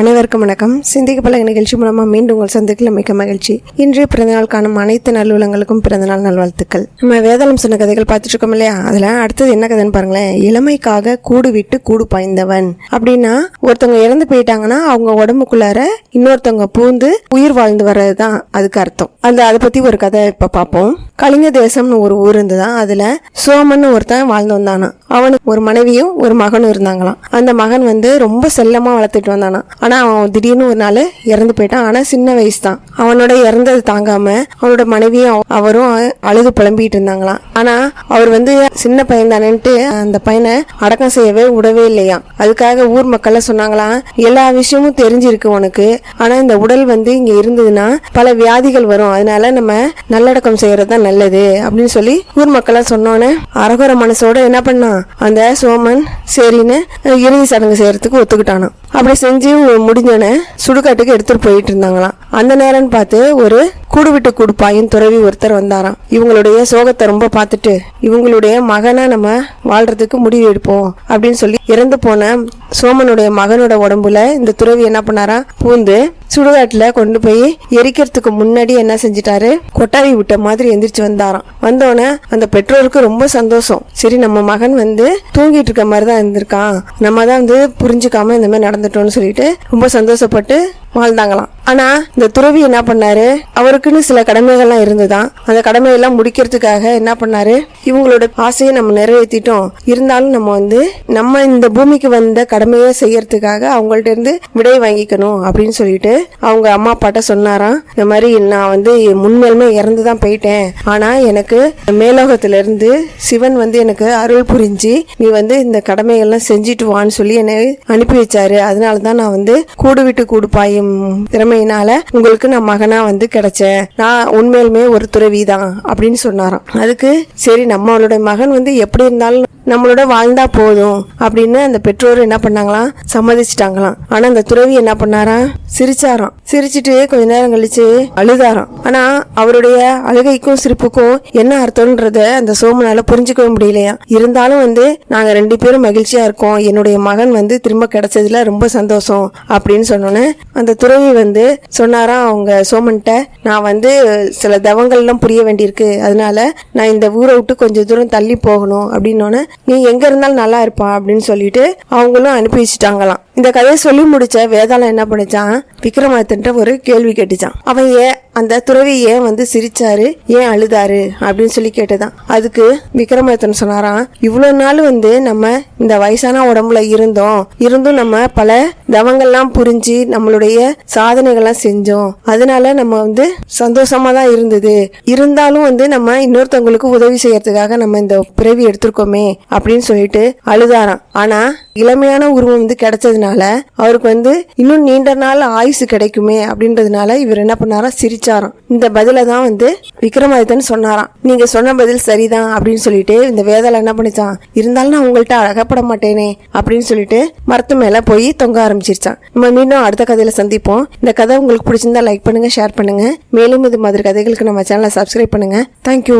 அனைவருக்கும் வணக்கம். சிந்திக்க பழக நிகழ்ச்சி மூலமாக மீண்டும் உங்கள் சந்திக்கல மிக்க மகிழ்ச்சி. இன்றைய பிறந்தநாள் காணும் அனைத்து நல்லுலங்களுக்கும் பிறந்தநாள் நல்வாழ்த்துக்கள். நம்ம வேதாளம் சொன்ன கதைகள் பார்த்துட்டு இருக்கோம் இல்லையா? அதில் அடுத்தது என்ன கதைன்னு பாருங்களேன். இளமைக்காக கூடு விட்டு கூடு பாய்ந்தவன். அப்படின்னா ஒருத்தவங்க இறந்து போயிட்டாங்கன்னா அவங்க உடம்புக்குள்ளார இன்னொருத்தவங்க பூந்து உயிர் வாழ்ந்து வர்றது தான் அதுக்கு அர்த்தம். அந்த அதை பற்றி ஒரு கதை இப்போ பார்ப்போம். கலிங்க தேசம்னு ஒரு ஊர் இருந்துதான் அதுல சோமன் ஒருத்தன் வாழ்ந்து வந்தானா அவனுக்கு ஒரு மனைவியும் ஒரு மகனும் இருந்தாங்களாம். அந்த மகன் வந்து ரொம்ப செல்லமா வளர்த்துட்டு வந்தானா ஆனால் அவன் திடீர்னு ஒரு நாள் இறந்து போயிட்டான். ஆனால் சின்ன வயசு தான் அவனோட இறந்தது தாங்காம அவனோட மனைவியும் அவரும் அழுது புலம்பிட்டு இருந்தாங்களாம். ஆனால் அவர் வந்து சின்ன பையன் தானேன்ட்டு அந்த பையனை அடக்கம் செய்யவே விடவே இல்லையாம். அதுக்காக ஊர் மக்கள்லாம் சொன்னாங்களாம் எல்லா விஷயமும் தெரிஞ்சிருக்கு உனக்கு. ஆனால் இந்த உடல் வந்து இங்கே இருந்ததுன்னா பல வியாதிகள் வரும். அதனால நம்ம நல்லடக்கம் செய்யறது தான் நல்லது அப்படின்னு சொல்லி ஊர் மக்கள்லாம் சொன்னோன்னே அரகுர மனசோட என்ன பண்ணான்? அந்த சோமன் சரின்னு இறுதி சடங்கு செய்யறதுக்கு ஒத்துக்கிட்டானான் அப்படி செஞ்சு முடிஞ்சோடனே சுடுகாட்டுக்கு எடுத்துகிட்டு போயிட்டு இருந்தாங்களாம். அந்த நேரம்னு பார்த்து ஒரு கூடு விட்டு கூடுப்பாயின் துறவி ஒருத்தர் வந்தாராம். இவங்களுடைய சோகத்தை ரொம்ப பார்த்துட்டு இவங்களுடைய மகனை நம்ம வாழ்றதுக்கு முடிவு எடுப்போம் அப்படின்னு சொல்லி இறந்து போன சோமனுடைய மகனோட உடம்புல இந்த துறவி என்ன பண்ணாரா பூந்து சுடுகாட்டுல கொண்டு போய் எரிக்கிறதுக்கு முன்னாடி என்ன செஞ்சிட்டாரு? கொட்டாவி விட்ட மாதிரி எந்திரிச்சு வந்தாராம். வந்தோடனே அந்த பெற்றோருக்கு ரொம்ப சந்தோஷம். சரி நம்ம மகன் வந்து தூங்கிட்டு இருக்க மாதிரி தான் இருந்திருக்கான். நம்ம தான் வந்து புரிஞ்சுக்காம இந்த மாதிரி நடந்துட்டோம்னு சொல்லிட்டு ரொம்ப சந்தோஷப்பட்டு வாழ்ந்தாங்களாம். ஆனா இந்த துறவி என்ன பண்ணாரு? அவருக்குன்னு சில கடமைகள்லாம் இருந்துதான். அந்த கடமையெல்லாம் முடிக்கிறதுக்காக என்ன பண்ணாரு? இவங்களோட ஆசையை நம்ம நிறைவேற்றிட்டோம் இருந்தாலும் நம்ம வந்து நம்ம இந்த பூமிக்கு வந்த கடமையை செய்யறதுக்காக அவங்கள்ட்ட இருந்து விடை வாங்கிக்கணும் அப்படின்னு சொல்லிட்டு அவங்க அம்மா அப்பாட்ட சொன்னாராம். இந்த மாதிரி நான் வந்து முன்மேலுமே இறந்து தான் போயிட்டேன். ஆனா எனக்கு மேலோகத்துல இருந்து சிவன் வந்து எனக்கு அருள் புரிஞ்சு நீ வந்து இந்த கடமைகள்லாம் செஞ்சுட்டு வான்னு சொல்லி என்னை அனுப்பி வச்சாரு. அதனால தான் நான் வந்து கூடு விட்டு கூடு பாயும் திறமை திறமையினால உங்களுக்கு நான் மகனா வந்து கிடைச்சேன். நான் உண்மையிலுமே ஒரு துறவி தான் அப்படின்னு சொன்னாராம். அதுக்கு சரி நம்மளோட மகன் வந்து எப்படி இருந்தாலும் நம்மளோட வாழ்ந்தா போதும் அப்படின்னு அந்த பெற்றோர் என்ன பண்ணாங்களாம்? சம்மதிச்சிட்டாங்களாம். ஆனா அந்த துறவி என்ன பண்ணாராம்? சிரிச்சாராம். சிரிச்சிட்டு கொஞ்ச நேரம் கழிச்சு அழுதாராம். ஆனா அவருடைய அழுகைக்கும் சிரிப்புக்கும் என்ன அர்த்தம்ன்றத அந்த சோமனால புரிஞ்சுக்கவே முடியலையா? இருந்தாலும் வந்து நாங்க ரெண்டு பேரும் மகிழ்ச்சியா இருக்கோம். என்னுடைய மகன் வந்து திரும்ப கிடைச்சதுல ரொம்ப சந்தோஷம் அப்படின்னு சொன்னோன்னே அந்த துறவி வந்து சொன்னாராம் அவங்க சோமன்ட்ட நான் வந்து சில தவங்கள்லாம் புரிய வேண்டியிருக்கு. அதனால நான் இந்த ஊரை விட்டு கொஞ்சம் தூரம் தள்ளி போகணும். அப்படின்னோடனே நீ எங்க இருந்தாலும் நல்லா இருப்பா. அப்படின்னு சொல்லிட்டு அவங்களும் அனுப்பி வச்சுட்டாங்களாம். இந்த கதையை சொல்லி முடிச்ச வேதாளம் என்ன பண்ணிச்சான்? விக்ரமாதித்தன்ட்ட ஒரு கேள்வி கேட்டுச்சான் அவன் ஏன் அந்த துறவி ஏன் வந்து சிரிச்சாரு? ஏன் அழுதாரு? அப்படின்னு சொல்லி கேட்டதான். அதுக்கு விக்ரமாதித்தன் சொன்னாராம் இவ்வளவு நாள் வந்து நம்ம இந்த வயசான உடம்புல இருந்தோம். இருந்தும் நம்ம பல தவங்கள்லாம் புரிஞ்சு நம்மளுடைய சாதனைகள்லாம் செஞ்சோம். அதனால நம்ம வந்து சந்தோஷமா தான் இருந்தது. இருந்தாலும் வந்து நம்ம இன்னொருத்தவங்களுக்கு உதவி செய்யறதுக்காக நம்ம இந்த பிறவி எடுத்திருக்கோமே அப்படின்னு சொல்லிட்டு அழுதாராம். ஆனா இளமையான உருவம் வந்து கிடைச்சதுனால அவருக்கு வந்து இன்னும் நீண்ட நாள் ஆயுசு கிடைக்குமே அப்படின்றதுனால இவர் என்ன பண்ணாரா சிரிச்சாராம் இந்த பதில தான் வந்து விக்ரமாதித்தன் சொன்னாராம். நீங்க சொன்ன பதில் சரிதான் அப்படின்னு சொல்லிட்டு இந்த வேதாளம் என்ன பண்ணிச்சான்? இருந்தாலும் நான் உங்கள்கிட்ட அழகப்பட மாட்டேனே அப்படின்னு சொல்லிட்டு மரத்து மேல போய் தொங்க ஆரம்பிச்சிருச்சான். நம்ம மீண்டும் அடுத்த கதையில சந்திப்போம். இந்த கதை உங்களுக்கு பிடிச்சிருந்தா லைக் பண்ணுங்க ஷேர் பண்ணுங்க. மேலும் இது மாதிரி கதைகளுக்கு நம்ம சேனலை சப்ஸ்கிரைப் பண்ணுங்க. தேங்க்யூ